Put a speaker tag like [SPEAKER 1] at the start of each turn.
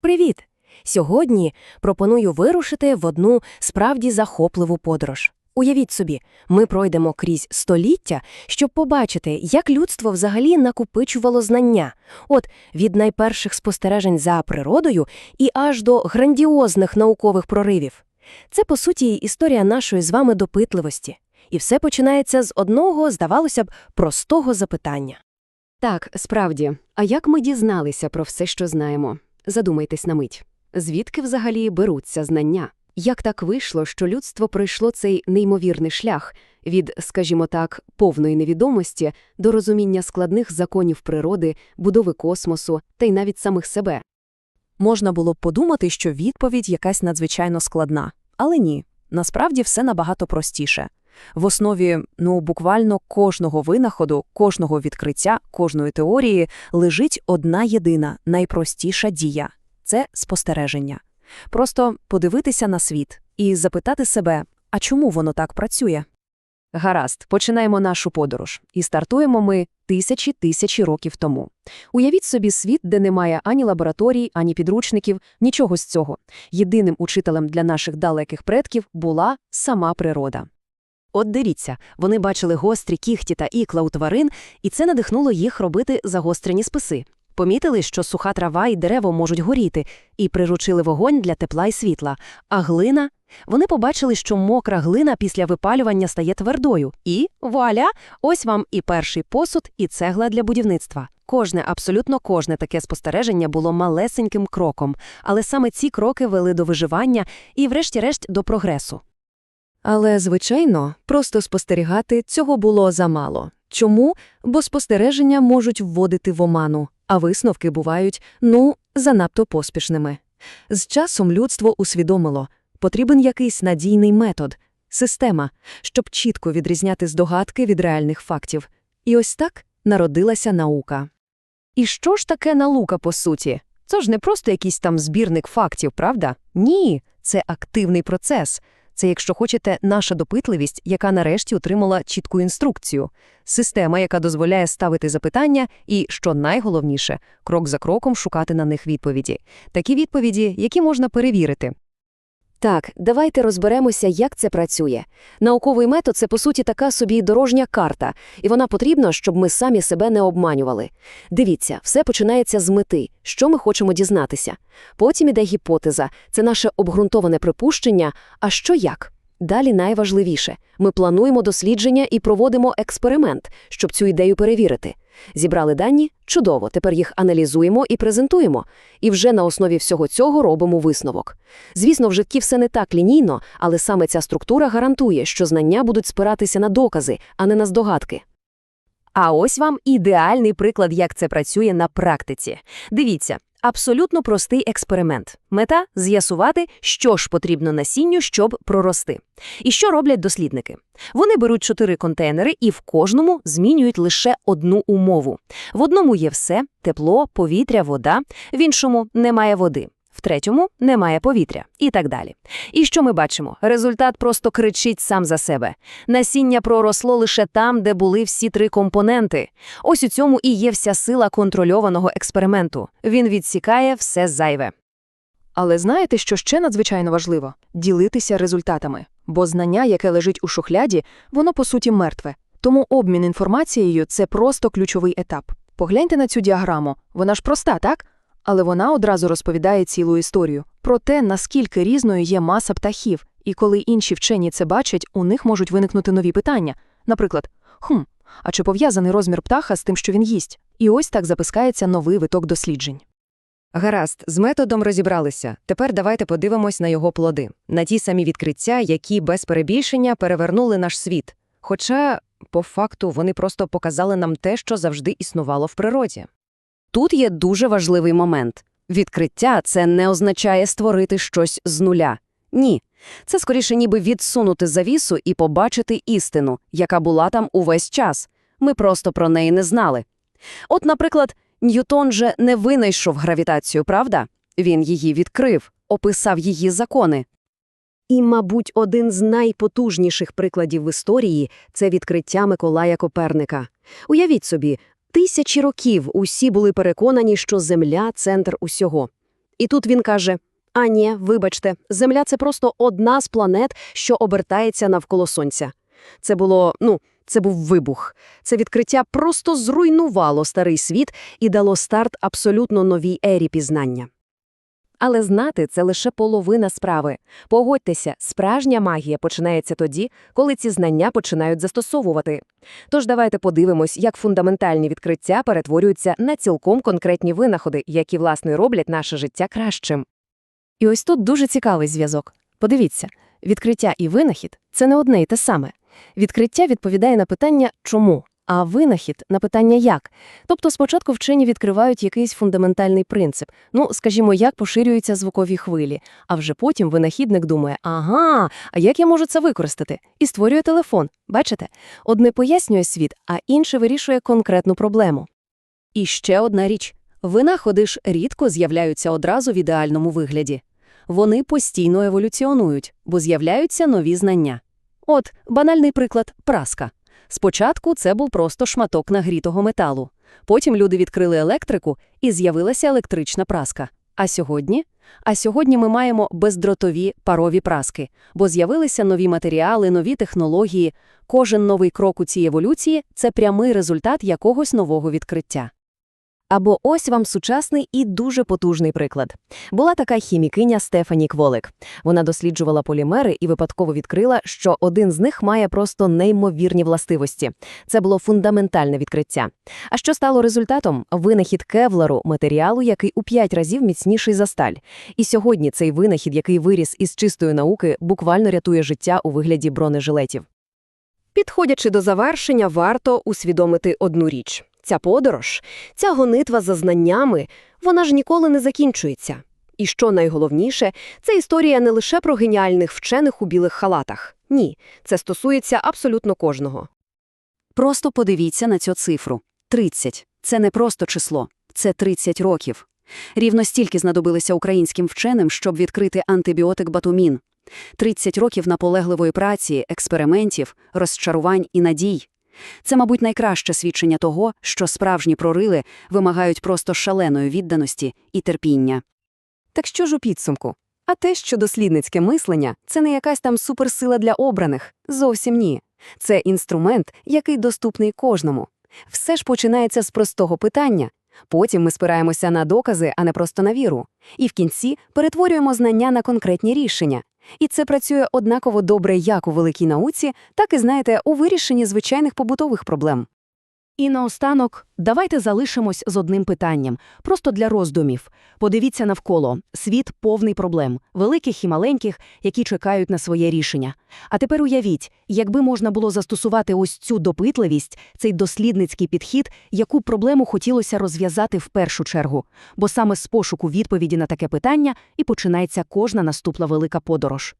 [SPEAKER 1] Привіт! Сьогодні пропоную вирушити в одну справді захопливу подорож. Уявіть собі, ми пройдемо крізь століття, щоб побачити, як людство взагалі накопичувало знання. От від найперших спостережень за природою і аж до грандіозних наукових проривів. Це, по суті, історія нашої з вами допитливості. І все починається з одного, здавалося б, простого запитання.
[SPEAKER 2] Так, справді. А як ми дізналися про все, що знаємо? Задумайтесь на мить. Звідки взагалі беруться знання? Як так вийшло, що людство пройшло цей неймовірний шлях від, скажімо так, повної невідомості до розуміння складних законів природи, будови космосу та й навіть самих себе?
[SPEAKER 3] Можна було б подумати, що відповідь якась надзвичайно складна. Але ні, насправді все набагато простіше. В основі, ну, буквально кожного винаходу, кожного відкриття, кожної теорії лежить одна єдина, найпростіша дія – це спостереження. Просто подивитися на світ і запитати себе, а чому воно так працює?
[SPEAKER 2] Гаразд, починаємо нашу подорож. І стартуємо ми тисячі-тисячі років тому. Уявіть собі світ, де немає ані лабораторій, ані підручників, нічого з цього. Єдиним учителем для наших далеких предків була сама природа. От дивіться, вони бачили гострі кіхті та ікла у тварин, і це надихнуло їх робити загострені списи. Помітили, що суха трава і дерево можуть горіти, і приручили вогонь для тепла і світла. А глина? Вони побачили, що мокра глина після випалювання стає твердою. І вуаля! Ось вам і перший посуд, і цегла для будівництва. Кожне, абсолютно кожне таке спостереження було малесеньким кроком, але саме ці кроки вели до виживання і, врешті-решт, до прогресу. Але, звичайно, просто спостерігати цього було замало. Чому? Бо спостереження можуть вводити в оману, а висновки бувають, ну, занадто поспішними. З часом людство усвідомило, потрібен якийсь надійний метод, система, щоб чітко відрізняти здогадки від реальних фактів. І ось так народилася наука. І що ж таке наука, по суті? Це ж не просто якийсь там збірник фактів, правда? Ні, це активний процес. Це, якщо хочете, наша допитливість, яка нарешті отримала чітку інструкцію, система, яка дозволяє ставити запитання і, що найголовніше, крок за кроком шукати на них відповіді. Такі відповіді, які можна перевірити. Так, давайте розберемося, як це працює. Науковий метод – це, по суті, така собі дорожня карта, і вона потрібна, щоб ми самі себе не обманювали. Дивіться, все починається з мети, що ми хочемо дізнатися. Потім іде гіпотеза – це наше обґрунтоване припущення, а що як? Далі найважливіше – ми плануємо дослідження і проводимо експеримент, щоб цю ідею перевірити. Зібрали дані? Чудово, тепер їх аналізуємо і презентуємо. І вже на основі всього цього робимо висновок. Звісно, в житті все не так лінійно, але саме ця структура гарантує, що знання будуть спиратися на докази, а не на здогадки. А ось вам ідеальний приклад, як це працює на практиці. Дивіться, абсолютно простий експеримент. Мета – з'ясувати, що ж потрібно насінню, щоб прорости. І що роблять дослідники? Вони беруть чотири контейнери і в кожному змінюють лише одну умову. В одному є все – тепло, повітря, вода, в іншому немає води. В третьому немає повітря і так далі. І що ми бачимо? Результат просто кричить сам за себе. Насіння проросло лише там, де були всі три компоненти. Ось у цьому і є вся сила контрольованого експерименту. Він відсікає все зайве.
[SPEAKER 4] Але знаєте, що ще надзвичайно важливо? Ділитися результатами. Бо знання, яке лежить у шухляді, воно по суті мертве. Тому обмін інформацією це просто ключовий етап. Погляньте на цю діаграму. Вона ж проста, так? Але вона одразу розповідає цілу історію про те, наскільки різною є маса птахів, і коли інші вчені це бачать, у них можуть виникнути нові питання. Наприклад, хм, а чи пов'язаний розмір птаха з тим, що він їсть? І ось так запускається новий виток досліджень.
[SPEAKER 2] Гаразд, з методом розібралися. Тепер давайте подивимось на його плоди, на ті самі відкриття, які без перебільшення перевернули наш світ. Хоча, по факту, вони просто показали нам те, що завжди існувало в природі. Тут є дуже важливий момент. Відкриття – це не означає створити щось з нуля. Ні. Це скоріше ніби відсунути завісу і побачити істину, яка була там увесь час. Ми просто про неї не знали. От, наприклад, Ньютон же не винайшов гравітацію, правда? Він її відкрив, описав її закони. І, мабуть, один з найпотужніших прикладів в історії – це відкриття Миколая Коперника. Уявіть собі, тисячі років усі були переконані, що Земля – центр усього.
[SPEAKER 5] І тут він каже: А ні, вибачте, Земля це просто одна з планет, що обертається навколо Сонця. Це було, ну, це був вибух. Це відкриття просто зруйнувало старий світ і дало старт абсолютно новій ері пізнання.
[SPEAKER 1] Але знати це лише половина справи. Погодьтеся, справжня магія починається тоді, коли ці знання починають застосовувати. Тож давайте подивимось, як фундаментальні відкриття перетворюються на цілком конкретні винаходи, які, власне, роблять наше життя кращим. І ось тут дуже цікавий зв'язок. Подивіться, відкриття і винахід – це не одне і те саме. Відкриття відповідає на питання «чому?», а винахід – на питання «як?». Тобто спочатку вчені відкривають якийсь фундаментальний принцип, ну, скажімо, як поширюються звукові хвилі, а вже потім винахідник думає «ага, а як я можу це використати?» і створює телефон. Бачите? Одне пояснює світ, а інше вирішує конкретну проблему.
[SPEAKER 3] І ще одна річ. Винаходи ж рідко з'являються одразу в ідеальному вигляді. Вони постійно еволюціонують, бо з'являються нові знання. От, банальний приклад – праска. Спочатку це був просто шматок нагрітого металу. Потім люди відкрили електрику, і з'явилася електрична праска. А сьогодні? А сьогодні ми маємо бездротові парові праски, бо з'явилися нові матеріали, нові технології. Кожен новий крок у цій еволюції – це прямий результат якогось нового відкриття.
[SPEAKER 1] Або ось вам сучасний і дуже потужний приклад. Була така хімікиня Стефані Кволик. Вона досліджувала полімери і випадково відкрила, що один з них має просто неймовірні властивості. Це було фундаментальне відкриття. А що стало результатом? Винахід кевлару, матеріалу, який у п'ять разів міцніший за сталь. І сьогодні цей винахід, який виріс із чистої науки, буквально рятує життя у вигляді бронежилетів.
[SPEAKER 5] Підходячи до завершення, варто усвідомити одну річ. Ця подорож, ця гонитва за знаннями, вона ж ніколи не закінчується. І що найголовніше, це історія не лише про геніальних вчених у білих халатах. Ні, це стосується абсолютно кожного.
[SPEAKER 3] Просто подивіться на цю цифру. 30. Це не просто число. Це 30 років. Рівно стільки знадобилося українським вченим, щоб відкрити антибіотик батумін. 30 років наполегливої праці, експериментів, розчарувань і надій. Це, мабуть, найкраще свідчення того, що справжні прорили вимагають просто шаленої відданості і терпіння.
[SPEAKER 1] Так що ж у підсумку? А те, що дослідницьке мислення – це не якась там суперсила для обраних. Зовсім ні. Це інструмент, який доступний кожному. Все ж починається з простого питання. Потім ми спираємося на докази, а не просто на віру. І в кінці перетворюємо знання на конкретні рішення. І це працює однаково добре як у великій науці, так і, знаєте, у вирішенні звичайних побутових проблем.
[SPEAKER 6] І наостанок, давайте залишимось з одним питанням, просто для роздумів. Подивіться навколо. Світ повний проблем, великих і маленьких, які чекають на своє рішення. А тепер уявіть, якби можна було застосувати ось цю допитливість, цей дослідницький підхід, яку проблему хотілося розв'язати в першу чергу. Бо саме з пошуку відповіді на таке питання і починається кожна наступна велика подорож.